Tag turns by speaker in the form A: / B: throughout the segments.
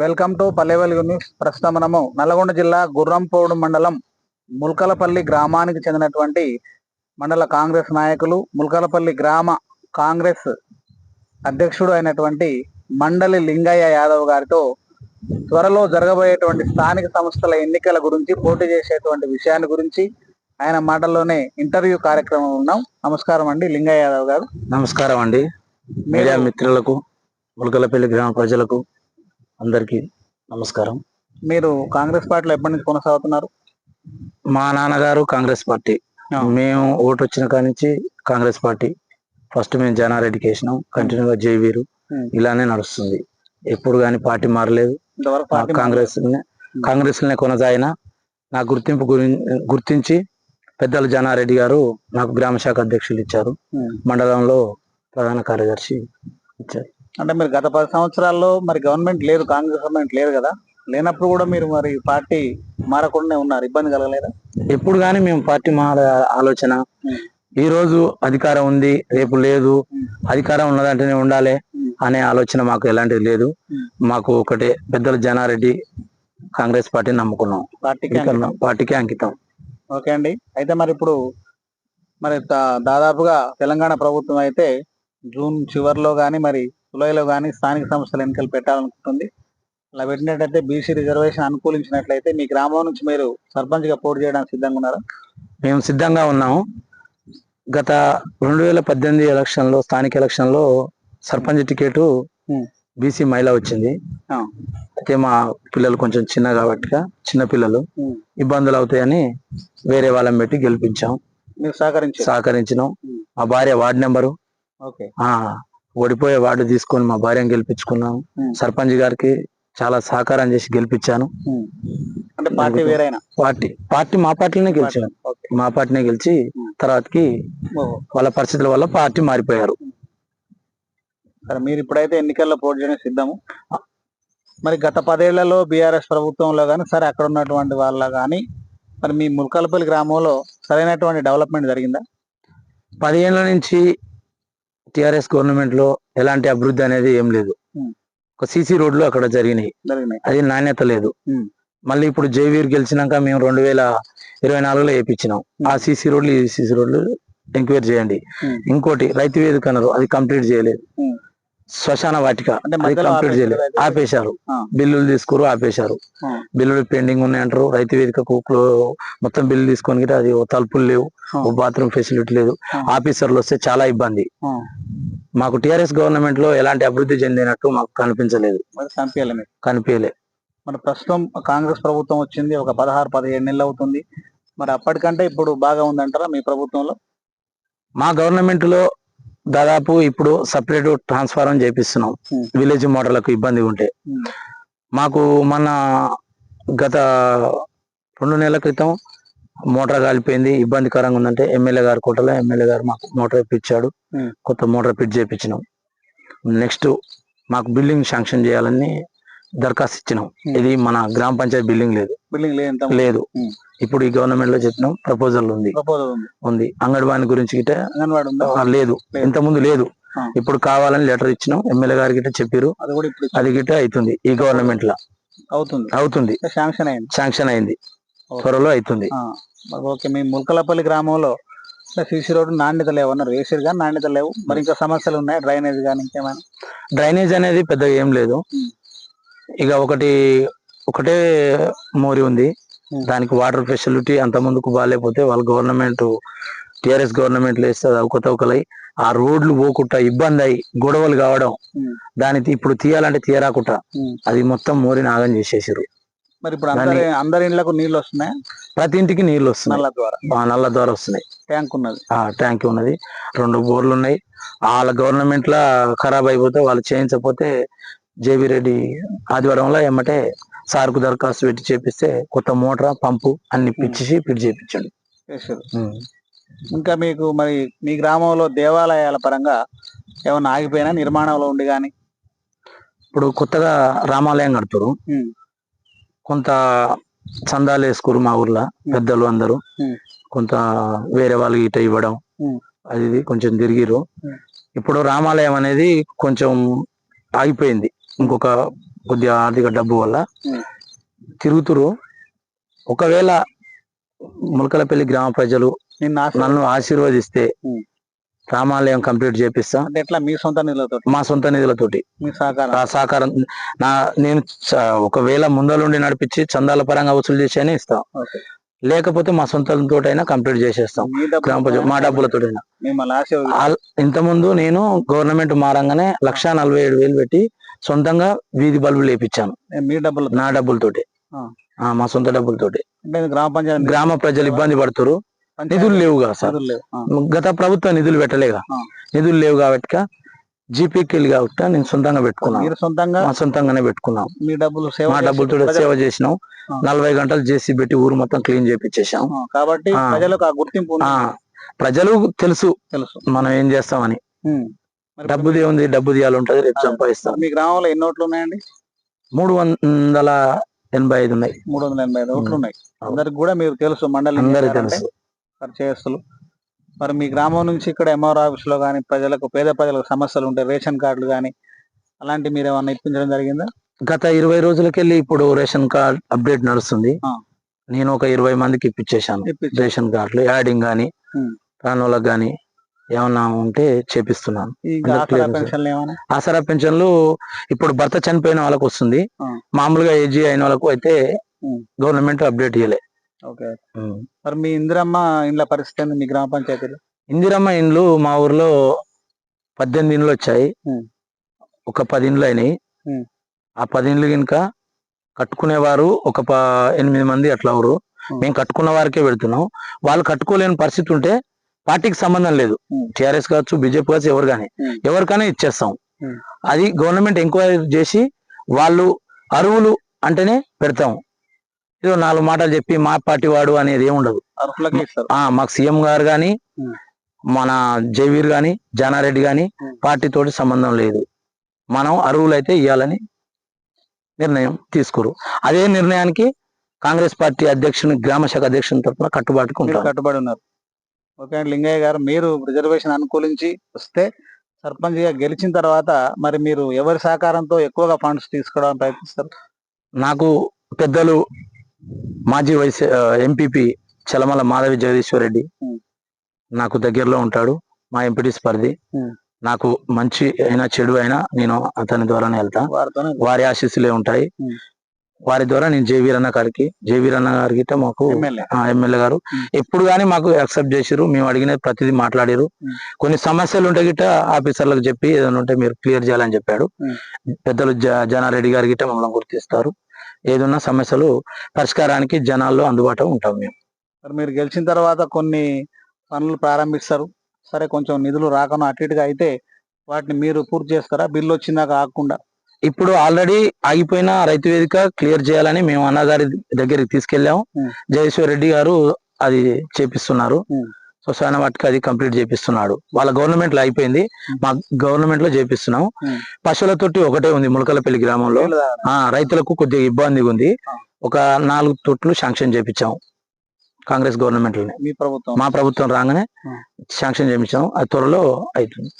A: Welcome to Pallevelugu news. ప్రస్తుతం మనము నల్గొండ జిల్లా గుర్రంపోడు మండలం ముల్కలపల్లి గ్రామానికి చెందినటువంటి మండల కాంగ్రెస్ నాయకులు ముల్కలపల్లి గ్రామ కాంగ్రెస్ అధ్యక్షుడు అయినటువంటి మండలి లింగయ్య యాదవ్ గారితో త్వరలో జరగబోయేటువంటి స్థానిక సంస్థల ఎన్నికల గురించి పోటీ చేసేటువంటి విషయాన్ని గురించి ఆయన మాటల్లోనే ఇంటర్వ్యూ కార్యక్రమం ఉన్నాం. నమస్కారం అండి లింగయ్య యాదవ్ గారు.
B: నమస్కారం అండి. మీడియా మిత్రులకు ములకలపల్లి గ్రామ ప్రజలకు అందరికీ నమస్కారం.
A: మీరు కాంగ్రెస్ పార్టీలో ఎప్పటి నుంచి కొనసాగుతున్నారు?
B: మా నాన్నగారు కాంగ్రెస్ పార్టీ. మేము ఓటు వచ్చిన కాడి నుంచి కాంగ్రెస్ పార్టీ. ఫస్ట్ మేము జనారెడ్డికి వేసినాం కంటిన్యూగా జైవీరు. ఇలానే నడుస్తుంది. ఎప్పుడు కానీ పార్టీ మారలేదు. కాంగ్రెస్ కాంగ్రెస్ కొనసాగిన. నా గుర్తింపు గురి- గుర్తించి పెద్దలు జనారెడ్డి గారు నాకు గ్రామ శాఖ అధ్యక్షులు ఇచ్చారు. మండలంలో ప్రధాన కార్యదర్శి ఇచ్చారు.
A: అంటే మీరు గత పది సంవత్సరాల్లో మరి గవర్నమెంట్ లేదు కాంగ్రెస్ గవర్నమెంట్ లేదు కదా? లేనప్పుడు కూడా మీరు మరి పార్టీ మారకుండానే ఉన్నారు ఇబ్బంది కలగలేదా?
B: ఎప్పుడు కానీ మేము పార్టీ మారే ఆలోచన. ఈ రోజు అధికారం ఉంది రేపు లేదు. అధికారం ఉన్నదంటేనే ఉండాలి. అనే ఆలోచన మాకు ఎలాంటిది లేదు. మాకు ఒకటే పెద్దల జనారెడ్డి కాంగ్రెస్ పార్టీని నమ్ముకున్నాం.
A: పార్టీకి
B: అంకితం.
A: ఓకే అండి. అయితే మరి ఇప్పుడు మరి దాదాపుగా తెలంగాణ ప్రభుత్వం అయితే జూన్ చివరిలో కానీ మరి జూలైలో కానీ స్థానిక సంస్థల ఎన్నికలు పెట్టాలనుకుంటుంది. అలా పెట్టినట్లయితే బీసీ రిజర్వేషన్ అనుకూలించినట్లయితే మీ గ్రామం నుంచి మీరు సర్పంచ్గా పోటీ చేయడానికి సిద్ధంగా ఉన్నారా?
B: మేము సిద్ధంగా ఉన్నాము. గత రెండు వేల పద్దెనిమిది ఎలక్షన్లో స్థానిక ఎలక్షన్లో సర్పంచ్ టికెట్. బీసీ మహిళ వచ్చింది. అయితే మా పిల్లలు కొంచెం చిన్న కాబట్టి చిన్న పిల్లలు. ఇబ్బందులు అవుతాయని వేరే వాళ్ళని పెట్టి గెలిపించాం.
A: ఉమ్.
B: మా భార్య వార్డు నెంబరు. ఓడిపోయే వార్డు తీసుకొని మా భార్యను గెలిపించుకున్నాను
A: ఉమ్.
B: సర్పంచ్ గారికి చాలా సహకారం చేసి గెలిపించాను.
A: అంటే పార్టీ వేరైనా
B: పార్టీ పార్టీ మా పార్టీలోనే గెలిచాను మా పార్టీనే గెలిచి. తర్వాతకి. వాళ్ళ పరిస్థితుల వల్ల పార్టీ మారిపోయారు
A: సరే మీరు ఇప్పుడైతే ఎన్నికల్లో పోటీ చేయడానికి సిద్ధము మరి గత పదేళ్ళలో బీఆర్ఎస్ ప్రభుత్వంలో కానీ సరే అక్కడ ఉన్నటువంటి వాళ్ళ కానీ మరి మీ ముల్కలపల్లి గ్రామంలో సరైనటువంటి డెవలప్మెంట్ జరిగిందా
B: పదిహేనుల నుంచి టిఆర్ఎస్ గవర్నమెంట్లో ఎలాంటి అభివృద్ధి అనేది ఏం లేదు. ఒక సీసీ రోడ్లు అక్కడ జరిగినాయి అది నాణ్యత లేదు. మళ్ళీ ఇప్పుడు జైవీర్ గెలిచినాక మేము రెండు వేల ఇరవై నాలుగులో వేయించినాం ఆ సీసీ రోడ్లు ఈ సీసీ రోడ్లు ఎంక్వైరీ చేయండి. ఇంకోటి రైతు వేదిక అన్నారు అది కంప్లీట్ చేయలేదు. శ్మశాన వాటిక కంప్లీట్ చేయలేదు? ఆపేశారు. బిల్లులు తీసుకురు ఆపేశారు. బిల్లులు పెండింగ్ ఉన్నాయంటారు రైతు వేదికకు మొత్తం బిల్లు తీసుకొని అది ఓ తలుపులు లేవు. ఓ బాత్రూమ్ ఫెసిలిటీ లేదు. ఆఫీసర్లు వస్తే చాలా ఇబ్బంది. మాకు టిఆర్ఎస్ గవర్నమెంట్లో ఎలాంటి అభివృద్ధి చెందినట్టు మాకు కనిపించలేదు. కనిపించలే
A: మరి ప్రస్తుతం కాంగ్రెస్ ప్రభుత్వం వచ్చింది. ఒక పదహారు పదిహేడు నెలలు అవుతుంది. మరి అప్పటికంటే ఇప్పుడు బాగా ఉందంటారా మీ ప్రభుత్వంలో?
B: మా గవర్నమెంట్లో దాదాపు ఇప్పుడు సపరేట్ ట్రాన్స్ఫారం చేపిస్తున్నాం
A: Hmm.
B: విలేజ్ మోటార్లకు ఇబ్బంది ఉంటే
A: ఉమ్.
B: మాకు మన గత రెండు నెలల క్రితం మోటార్ కాలిపోయింది ఇబ్బందికరంగా ఉందంటే ఎమ్మెల్యే గారు కోటలో ఎమ్మెల్యే గారు మాకు మోటార్ ఇప్పించాడు
A: Hmm.
B: కొత్త మోటార్ ఫిట్ చేయించినాం నెక్స్ట్ మాకు బిల్డింగ్ శాంక్షన్ చేయాలని దరఖాస్తు ఇచ్చినాం. ఇది మన గ్రామ పంచాయతీ బిల్డింగ్ లేదు.
A: బిల్డింగ్ లేదు.
B: ఇప్పుడు ఈ గవర్నమెంట్లో చెప్పినాం ప్రపోజల్ ఉంది.
A: ఉంది.
B: అంగన్వాడీ గురించి గిట్ట లేదు. ఇంత ముందు లేదు. ఇప్పుడు కావాలని లెటర్ ఇచ్చినాం. ఎమ్మెల్యే గారికి గిట్ట చెప్పారు.
A: అది కూడా ఇప్పుడు
B: అది గిట్ట అవుతుంది ఈ గవర్నమెంట్లో
A: అవుతుంది.
B: అవుతుంది
A: శాంక్షన్ అయింది.
B: శాంక్షన్ అయింది. త్వరలో అవుతుంది.
A: ఓకే మీ ముల్కలపల్లి గ్రామంలో సీసీ రోడ్డు నాణ్యత లేవు అన్నారు. వేసారు కానీ నాణ్యత లేవు. మరి ఇంకా సమస్యలు ఉన్నాయి? డ్రైనేజ్ కానీ ఇంకేమైనా?
B: డ్రైనేజ్ అనేది పెద్దగా ఏం లేదు. ఇక ఒకటి ఒకటే మోరి ఉంది. దానికి వాటర్ ఫెసిలిటీ అంత ముందుకు బాగాలేకపోతే వాళ్ళ గవర్నమెంట్ టిఆర్ఎస్ గవర్నమెంట్ వేస్తే అవకతవకలై ఆ రోడ్లు పోకుండా ఇబ్బంది అయి గొడవలు కావడం. దానికి ఇప్పుడు తీయాలంటే తీయరాకుండా. అది మొత్తం మోరి నాగం చేసేసారు
A: మరి ఇప్పుడు అందరి అందరి ఇళ్ళకు నీళ్ళు వస్తున్నాయి?
B: ప్రతి ఇంటికి నీళ్ళు వస్తున్నాయి.
A: నల్ల ద్వారా.
B: నల్ల ద్వారా వస్తున్నాయి.
A: ట్యాంక్ ఉన్నది.
B: ఆ ట్యాంక్ ఉన్నది. రెండు బోర్లు ఉన్నాయి. వాళ్ళ గవర్నమెంట్ లా ఖరాబ్ అయిపోతే వాళ్ళు చేయించకపోతే జేబీ రెడ్డి ఆదివారంలో ఏమంటే సార్కు దరఖాస్తు పెట్టి చేపిస్తే కొత్త మోటార్ పంపు అన్ని పిచ్చేసి పిట్ చేపించండి.
A: ఇంకా మీకు మరి మీ గ్రామంలో దేవాలయాల పరంగా ఏమన్నా ఆగిపోయినా నిర్మాణంలో ఉండి కానీ
B: ఇప్పుడు కొత్తగా రామాలయం కడుతురు కొంత చందాలు వేసుకోరు మా ఊర్లో పెద్దలు అందరూ. కొంత వేరే వాళ్ళకి ఇట ఇవ్వడం. అది కొంచెం తిరిగిరు. ఇప్పుడు రామాలయం అనేది కొంచెం ఆగిపోయింది. ఇంకొక కొద్దిగా ఆర్థిక డబ్బు వల్ల. తిరుగుతురు. ఒకవేళ ములకలపల్లి గ్రామ ప్రజలు
A: నిన్న ఆశ
B: నన్ను ఆశీర్వదిస్తే. రామాలయం కంప్లీట్ చేపిస్తా.
A: ఎట్లా? మీ సొంత నిధులతో
B: మా సొంత నిధులతోటి.
A: మీ సహకారం.
B: నా నేను ఒకవేళ ముందలుండి నడిపించి చందాల పరంగా వసూలు చేసి ఇస్తాం.
A: ఓకే.
B: లేకపోతే మా సొంతంతో అయినా కంప్లీట్ చేసేస్తాం. గ్రామ ప్రజలు మా
A: డబ్బు
B: డబ్బులతోటైనా.
A: మిమ్మల్ని ఆశీర్వదిస్తాం.
B: ఇంత ముందు నేను గవర్నమెంట్ మారంగానే లక్ష నలభై ఏడు వేలు పెట్టి సొంతంగా వీధి బల్బులు లేపించాను.
A: మీ డబ్బులు
B: నా డబ్బులతోటి. మా సొంత డబ్బులతోటి.
A: గ్రామ పంచాయతీ
B: గ్రామ ప్రజలు ఇబ్బంది పడుతురు. నిధులు లేవుగా సార్. గత ప్రభుత్వం నిధులు పెట్టలేగా. నిధులు లేవు కాబట్టి జీపీకి వెళ్ళి కాబట్టి నేను సొంతంగా పెట్టుకున్నాను.
A: సొంతంగా
B: మా సొంతంగానే పెట్టుకున్నాం.
A: మీ డబ్బులు
B: మా డబ్బులతో సేవ చేసినాం. నలభై గంటలు చేసి పెట్టి ఊరు మొత్తం క్లీన్ చేపించేసాం
A: కాబట్టి. ప్రజలకు గుర్తింపు
B: ప్రజలు తెలుసు.
A: తెలుసు.
B: మనం ఏం చేస్తామని.
A: ఉమ్. మరి
B: డబ్బు ఉంది డబ్బు తీయాలి ఉంటది రేపు. సంపాదిస్తాం
A: మీ గ్రామంలో ఎన్ని ఓట్లు ఉన్నాయండి
B: మూడు వందల ఎనభై ఐదు ఉన్నాయి
A: మూడు వందల ఎనభై ఐదు ఓట్లు. ఉన్నాయి అందరికి కూడా మీరు తెలుసు మండలి
B: అందరికి తెలుసు
A: పరిచయస్తులు మరి మీ గ్రామం నుంచి ఇక్కడ ఎంఆర్ ఆఫీస్లో కానీ ప్రజలకు పేద ప్రజలకు సమస్యలు ఉంటాయి రేషన్ కార్డులు కానీ అలాంటి మీరు ఏమన్నా ఇప్పించడం జరిగిందా
B: గత ఇరవై రోజులకెళ్ళి ఇప్పుడు రేషన్ కార్డ్ అప్డేట్ నడుస్తుంది. నేను ఒక ఇరవై మందికి ఇప్పించేశాను
A: ఇప్పించు.
B: రేషన్ కార్డులు యాడింగ్ గాని
A: ఉమ్.
B: ప్రాణులకు గాని ఏమన్నా ఉంటే చేపిస్తున్నాను
A: ఆసరా. పెన్షన్లు ఏమైనా
B: ఆసరా పెన్షన్లు ఇప్పుడు భర్త చనిపోయిన వాళ్ళకి వస్తుంది. మామూలుగా ఏజీ అయిన వాళ్ళకు అయితే. గవర్నమెంట్ అప్డేట్
A: ఓకే మరి మీ ఇందిరమ్మ ఇండ్ల పరిస్థితి మీ గ్రామ పంచాయతీలో
B: ఇందిరమ్మ ఇండ్లు మా ఊర్లో పద్దెనిమిది ఇండ్లు వచ్చాయి. ఒక పది ఇండ్లు అయినాయి. ఆ పది ఇండ్లు కనుక కట్టుకునేవారు ఒక ఎనిమిది మంది అట్లా ఎవరు. మేము కట్టుకున్న వారికే పెడుతున్నాం వాళ్ళు కట్టుకోలేని పరిస్థితి ఉంటే పార్టీకి సంబంధం లేదు. టిఆర్ఎస్ కావచ్చు బీజేపీ కావచ్చు ఎవరు కానీ. ఎవరికైనా ఇచ్చేస్తాం. అది గవర్నమెంట్ ఎంక్వైరీ చేసి వాళ్ళు అరువులు అంటేనే పెడతాం ఏదో నాలుగు మాటలు చెప్పి మా పార్టీ వాడు అనేది ఏమి ఉండదు
A: అర్హులకి ఇస్తారు
B: ఆ మాకు సీఎం గారు గాని
A: ఉమ్.
B: మన జయవీర్ గాని జానారెడ్డి గాని
A: ఉమ్.
B: పార్టీ తోటి సంబంధం లేదు మనం అరువులు అయితే ఇవ్వాలని నిర్ణయం తీసుకోరు అదే నిర్ణయానికి కాంగ్రెస్ పార్టీ అధ్యక్షుని గ్రామ శాఖ అధ్యక్షుని తరఫున కట్టుబాటుకు
A: కట్టుబడి ఉన్నారు ఓకే లింగయ్య గారు మీరు రిజర్వేషన్ అనుకూలించి వస్తే సర్పంచ్గా గెలిచిన తర్వాత మరి మీరు ఎవరి సహకారంతో ఎక్కువగా ఫండ్స్ తీసుకోవడానికి ప్రయత్నిస్తారు
B: నాకు పెద్దలు మాజీ వైస్ ఎంపీపీ చలమల మాధవి జగదీశ్వర్ రెడ్డి. నాకు దగ్గరలో ఉంటాడు మా ఎంపీటీ స్పర్ధి. నాకు మంచి అయినా చెడు అయినా నేను అతని ద్వారానే వెళ్తా వారి ఆశీస్సులే ఉంటాయి. వారి ద్వారా నేను జేవీర్ అన్న గారికి జేవీర్ అన్న గారికి మాకు
A: ఎమ్మెల్యే.
B: ఎమ్మెల్యే గారు. ఎప్పుడు గానీ మాకు యాక్సెప్ట్ చేసిరు మేము అడిగిన ప్రతిదీ మాట్లాడారు. కొన్ని సమస్యలు ఉంటే గిట్ట ఆఫీసర్లకు చెప్పి ఏదైనా ఉంటే మీరు క్లియర్ చేయాలని చెప్పాడు. పెద్దలు జ- జనారెడ్డి గారి గిట్ట మమ్మల్ని గుర్తిస్తారు. ఏదున్నా సమస్యలు పరిష్కారానికి జనాల్లో అందుబాటులో ఉంటాం మేము.
A: మరి మీరు గెలిచిన తర్వాత కొన్ని పనులు ప్రారంభిస్తారు. సరే కొంచెం నిధులు రాకను అటు ఇటుగా అయితే వాటిని మీరు పూర్తి చేస్తారా? బిల్లు వచ్చిందాక ఆగకుండా?
B: ఇప్పుడు ఆల్రెడీ ఆగిపోయిన రైతు వేదిక క్లియర్ చేయాలని మేము అన్నగారి దగ్గరికి తీసుకెళ్ళాము
A: ఉమ్.
B: జగేశ్వర్ రెడ్డి గారు అది చేపిస్తున్నారు
A: ఉమ్.
B: శ్మశాన వాటికి అది కంప్లీట్ చేపిస్తున్నాడు వాళ్ళ గవర్నమెంట్లో అయిపోయింది. మా గవర్నమెంట్లో చేపిస్తున్నాం. పశువుల తొట్టి ఒకటే ఉంది ములకలపల్లి గ్రామంలో. ఆ రైతులకు కొద్దిగా ఇబ్బందిగా ఉంది. ఒక నాలుగు తొట్లు శాంక్షన్ చేపించాం కాంగ్రెస్ గవర్నమెంట్
A: మీ ప్రభుత్వం
B: మా ప్రభుత్వం రాగానే. శాంక్షన్ చేపించాం అది త్వరలో అవుతుంది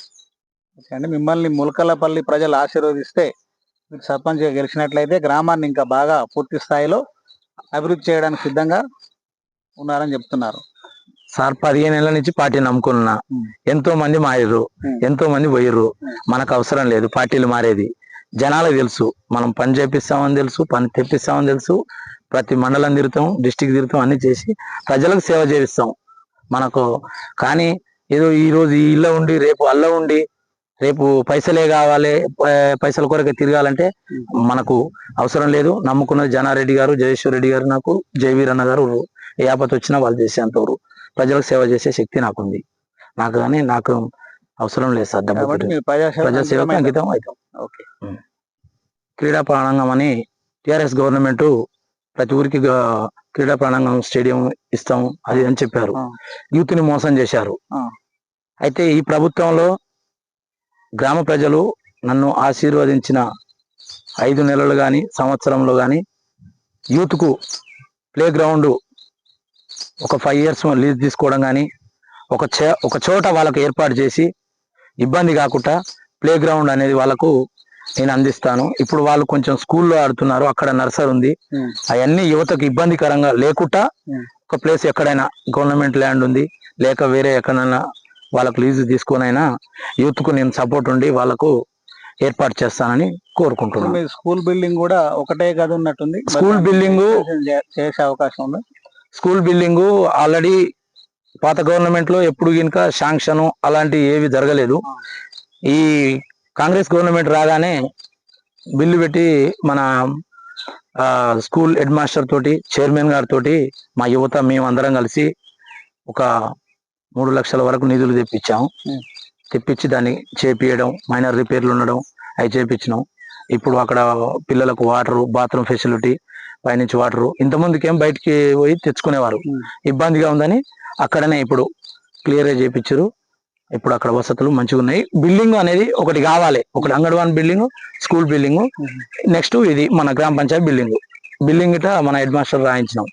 A: అండి మిమ్మల్ని ములకలపల్లి ప్రజలు ఆశీర్వదిస్తే మీరు సర్పంచ్గా గెలిచినట్లయితే గ్రామాన్ని ఇంకా బాగా పూర్తి స్థాయిలో అభివృద్ధి చేయడానికి సిద్ధంగా ఉన్నారని చెప్తున్నారు.
B: సార్ పదిహేను ఏళ్ళ నుంచి పార్టీ నమ్ముకున్నా. ఎంతో మంది
A: ఉమ్.
B: ఎంతో మంది పోయిర్రు. మనకు అవసరం లేదు. పార్టీలు మారేది. జనాలకు తెలుసు. మనం పని చేపిస్తామని తెలుసు. పని తెప్పిస్తామని తెలుసు. ప్రతి మండలం తిరుగుతాం డిస్టిక్ తిరుగుతాం అన్ని చేసి ప్రజలకు సేవ చేపిస్తాం. మనకు కానీ ఏదో ఈ రోజు ఈ ఇళ్ళ ఉండి రేపు అల్ల ఉండి రేపు పైసలే కావాలి పైసల కొరకే తిరగాలంటే మనకు అవసరం లేదు. నమ్ముకున్నది జనారెడ్డి గారు జయేశ్వర్ రెడ్డి గారు నాకు జయవీర్ అన్న గారు ఏ ఆపత వచ్చినా వాళ్ళు చేసేంతవరకు ప్రజలకు సేవ చేసే శక్తి నాకుంది. నాకు కానీ నాకు అవసరం లేదు సార్ డబ్బు ప్రజాసేవకు అంకితం అవుతాం. క్రీడా ప్రాణాంగం అని టిఆర్ఎస్ గవర్నమెంట్ ప్రతి ఊరికి క్రీడా ప్రాణాంగం స్టేడియం ఇస్తాం అది అని చెప్పారు. యూత్ని మోసం చేశారు. అయితే ఈ ప్రభుత్వంలో గ్రామ ప్రజలు నన్ను ఆశీర్వదించిన ఐదు నెలలు గాని సంవత్సరంలో గాని యూత్కు ప్లే గ్రౌండ్ ఒక ఫైవ్ ఇయర్స్ లీజ్ తీసుకోవడం కానీ ఒక చే ఒక చోట వాళ్ళకు ఏర్పాటు చేసి ఇబ్బంది కాకుండా ప్లే గ్రౌండ్ అనేది వాళ్ళకు నేను అందిస్తాను. ఇప్పుడు వాళ్ళు కొంచెం స్కూల్లో ఆడుతున్నారు అక్కడ నర్సరీ ఉంది. అవన్నీ యువతకు ఇబ్బందికరంగా లేకుండా. ఒక ప్లేస్ ఎక్కడైనా గవర్నమెంట్ ల్యాండ్ ఉంది లేక వేరే ఎక్కడైనా వాళ్ళకు లీజు తీసుకొనైనా యూత్కు నేను సపోర్ట్ ఉండి వాళ్ళకు ఏర్పాటు చేస్తానని కోరుకుంటున్నాను
A: మీ స్కూల్ బిల్డింగ్ కూడా ఒకటే గది ఉన్నట్టుంది?
B: స్కూల్ బిల్డింగ్
A: చేసే అవకాశం ఉంది?
B: స్కూల్ బిల్డింగ్ ఆల్రెడీ పాత గవర్నమెంట్లో ఎప్పుడు గినక శాంక్షన్ అలాంటి ఏవి జరగలేదు. ఈ కాంగ్రెస్ గవర్నమెంట్ రాగానే బిల్లు పెట్టి మన స్కూల్ హెడ్ మాస్టర్ తోటి చైర్మన్ గారి తోటి మా యువత మేము అందరం కలిసి ఒక మూడు లక్షల వరకు నిధులు తెప్పించాం.
A: Hmm.
B: తెప్పించి దాన్ని చేపియడం మైనర్ రిపేర్లు ఉండడం అవి చేపించినాం. ఇప్పుడు అక్కడ పిల్లలకు వాటర్ బాత్రూమ్ ఫెసిలిటీ పైనుంచి వాటర్. ఇంతమందికి ఏం బయటికి పోయి తెచ్చుకునేవారు. ఇబ్బందిగా ఉందని అక్కడనే ఇప్పుడు క్లియర్గా చేపించారు. ఇప్పుడు అక్కడ వసతులు మంచిగా ఉన్నాయి బిల్డింగ్ అనేది ఒకటి కావాలి. ఒకటి anganwadi building school building. Next ఇది మన గ్రామ పంచాయతీ బిల్డింగ్. బిల్డింగ్ ఇట్లా మన హెడ్ మాస్టర్ రాయించినాం.